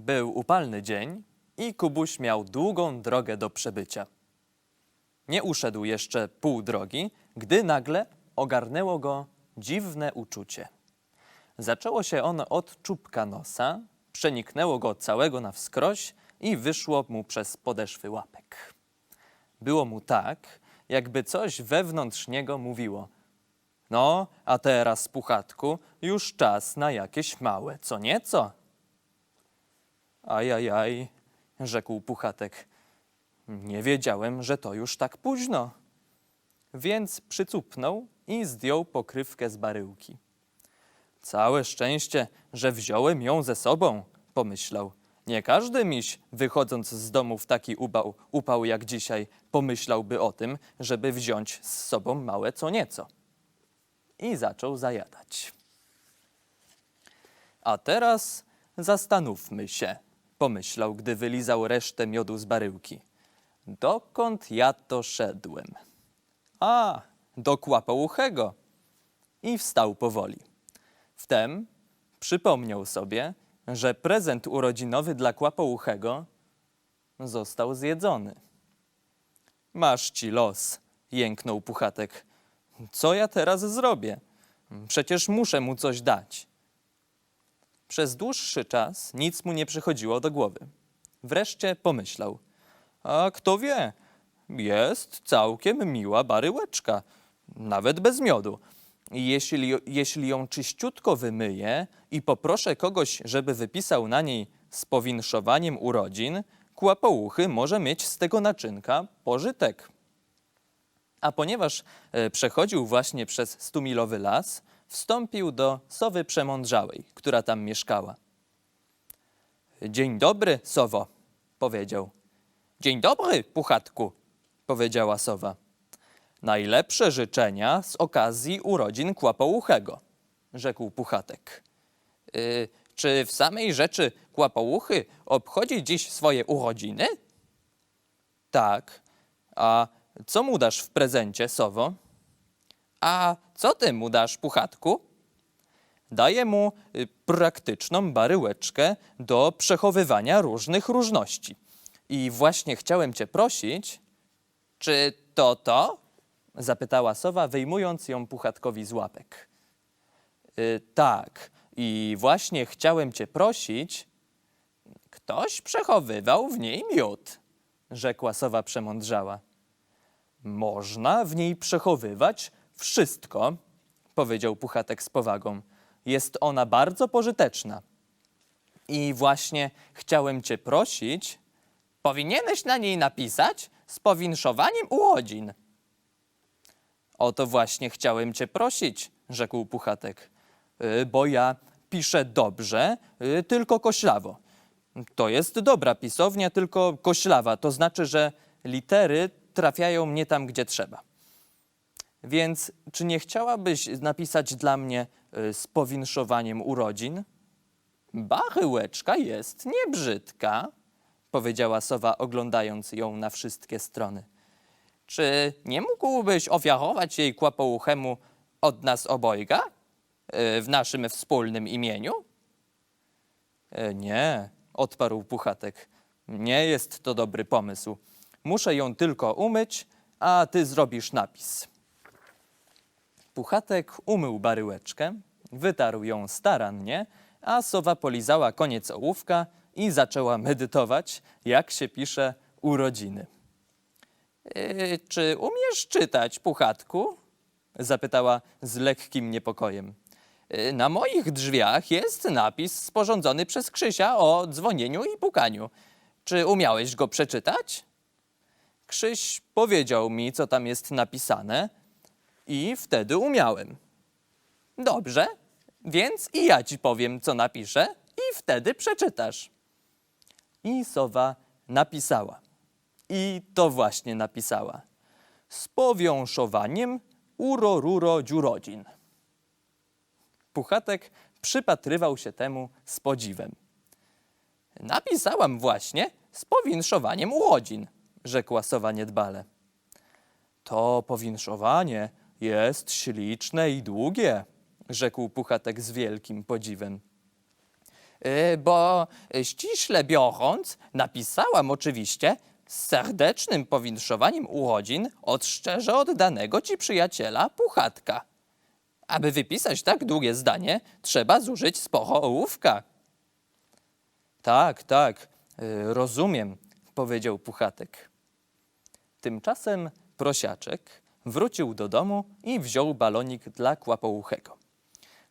Był upalny dzień i Kubuś miał długą drogę do przebycia. Nie uszedł jeszcze pół drogi, gdy nagle ogarnęło go dziwne uczucie. Zaczęło się ono od czubka nosa, przeniknęło go całego na wskroś i wyszło mu przez podeszwy łapek. Było mu tak, jakby coś wewnątrz niego mówiło – no, a teraz, puchatku, już czas na jakieś małe, co nieco. Ajajaj, rzekł puchatek. Nie wiedziałem, że to już tak późno. Więc przycupnął i zdjął pokrywkę z baryłki. Całe szczęście, że wziąłem ją ze sobą, pomyślał. Nie każdy miś, wychodząc z domu w taki upał, upał jak dzisiaj, pomyślałby o tym, żeby wziąć z sobą małe co nieco i zaczął zajadać. A teraz zastanówmy się, pomyślał, gdy wylizał resztę miodu z baryłki. Dokąd ja to szedłem? A, do kłapouchego. I wstał powoli. Wtem przypomniał sobie, że prezent urodzinowy dla kłapouchego został zjedzony. Masz ci los, jęknął Puchatek. Co ja teraz zrobię? Przecież muszę mu coś dać. Przez dłuższy czas nic mu nie przychodziło do głowy. Wreszcie pomyślał: A kto wie, jest całkiem miła baryłeczka, nawet bez miodu. Jeśli, jeśli ją czyściutko wymyję i poproszę kogoś, żeby wypisał na niej z powinszowaniem urodzin, kłapouchy może mieć z tego naczynka pożytek. A ponieważ e, przechodził właśnie przez stumilowy las, wstąpił do sowy przemądrzałej, która tam mieszkała. Dzień dobry, sowo, powiedział. Dzień dobry, puchatku, powiedziała sowa. Najlepsze życzenia z okazji urodzin kłapouchego, rzekł puchatek. «Y, czy w samej rzeczy kłapouchy obchodzi dziś swoje urodziny? Tak. A co mu dasz w prezencie, sowo? A co ty mu dasz, puchatku? Daję mu y, praktyczną baryłeczkę do przechowywania różnych różności. I właśnie chciałem cię prosić, czy to to? Zapytała sowa, wyjmując ją puchatkowi z łapek. Y, tak, i właśnie chciałem cię prosić. Ktoś przechowywał w niej miód, rzekła sowa przemądrzała. Można w niej przechowywać wszystko, powiedział Puchatek z powagą. Jest ona bardzo pożyteczna. I właśnie chciałem cię prosić, powinieneś na niej napisać z powinszowaniem urodzin. O to właśnie chciałem cię prosić, rzekł Puchatek, «Y, bo ja piszę dobrze, y, tylko koślawo. To jest dobra pisownia, tylko koślawa, to znaczy, że litery trafiają mnie tam, gdzie trzeba. Więc czy nie chciałabyś napisać dla mnie y, z powinszowaniem urodzin? Bachyłeczka jest niebrzydka, powiedziała sowa, oglądając ją na wszystkie strony. Czy nie mógłbyś ofiarować jej kłapouchemu od nas obojga y, w naszym wspólnym imieniu? E, Nie, odparł Puchatek. Nie jest to dobry pomysł. Muszę ją tylko umyć, a ty zrobisz napis. Puchatek umył baryłeczkę, wytarł ją starannie, a sowa polizała koniec ołówka i zaczęła medytować, jak się pisze urodziny. «Yy, czy umiesz czytać, Puchatku? zapytała z lekkim niepokojem. «Yy, Na moich drzwiach jest napis sporządzony przez Krzysia o dzwonieniu i pukaniu. Czy umiałeś go przeczytać? Krzyś powiedział mi, co tam jest napisane, i wtedy umiałem. Dobrze, więc i ja ci powiem, co napiszę, i wtedy przeczytasz. I sowa napisała. I to właśnie napisała. Z powiąszowaniem uro ruro dziurodzin. Puchatek przypatrywał się temu z podziwem. Napisałam właśnie z powinszowaniem urodzin, rzekła sowa niedbale. To powinszowanie jest śliczne i długie, rzekł Puchatek z wielkim podziwem. Y, Bo ściśle biorąc, napisałam oczywiście z serdecznym powinszowaniem urodzin od szczerze oddanego ci przyjaciela Puchatka. Aby wypisać tak długie zdanie, trzeba zużyć sporo ołówka. Tak, tak, y, rozumiem, powiedział Puchatek. Tymczasem prosiaczek wrócił do domu i wziął balonik dla kłapouchego.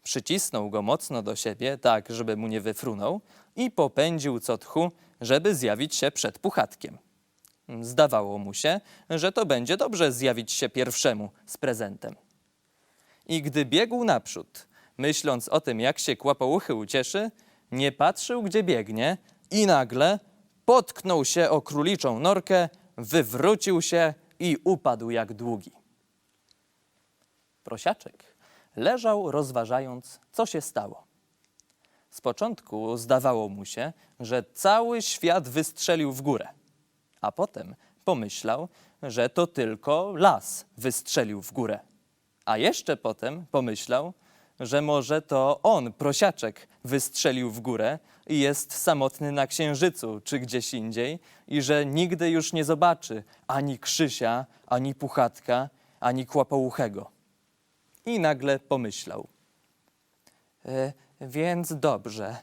Przycisnął go mocno do siebie, tak żeby mu nie wyfrunął i popędził co tchu, żeby zjawić się przed Puchatkiem. Zdawało mu się, że to będzie dobrze zjawić się pierwszemu z prezentem. I gdy biegł naprzód, myśląc o tym, jak się kłapouchy ucieszy, nie patrzył, gdzie biegnie i nagle potknął się o króliczą norkę, wywrócił się i upadł jak długi. Prosiaczek leżał rozważając, co się stało. Z początku zdawało mu się, że cały świat wystrzelił w górę, a potem pomyślał, że to tylko las wystrzelił w górę. A jeszcze potem pomyślał, że może to on, prosiaczek, wystrzelił w górę i jest samotny na księżycu czy gdzieś indziej i że nigdy już nie zobaczy ani Krzysia, ani Puchatka, ani Kłapouchego. I nagle pomyślał. E, więc dobrze,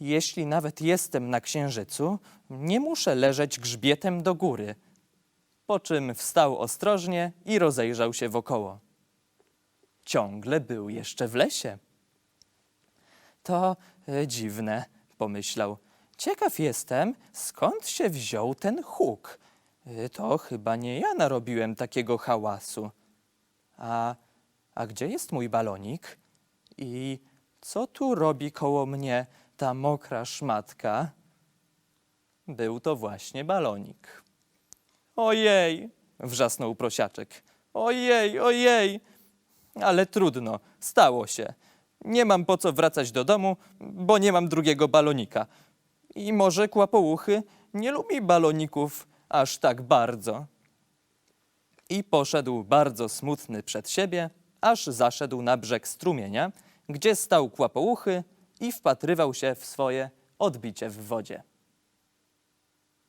jeśli nawet jestem na księżycu, nie muszę leżeć grzbietem do góry. Po czym wstał ostrożnie i rozejrzał się wokoło. Ciągle był jeszcze w lesie. To e, dziwne, pomyślał. Ciekaw jestem, skąd się wziął ten huk. E, To chyba nie ja narobiłem takiego hałasu. A, a gdzie jest mój balonik? I co tu robi koło mnie ta mokra szmatka? Był to właśnie balonik. Ojej! wrzasnął prosiaczek. Ojej, ojej! Ale trudno, stało się. Nie mam po co wracać do domu, bo nie mam drugiego balonika. I może kłapouchy nie lubi baloników aż tak bardzo. I poszedł bardzo smutny przed siebie, aż zaszedł na brzeg strumienia, gdzie stał kłapouchy i wpatrywał się w swoje odbicie w wodzie.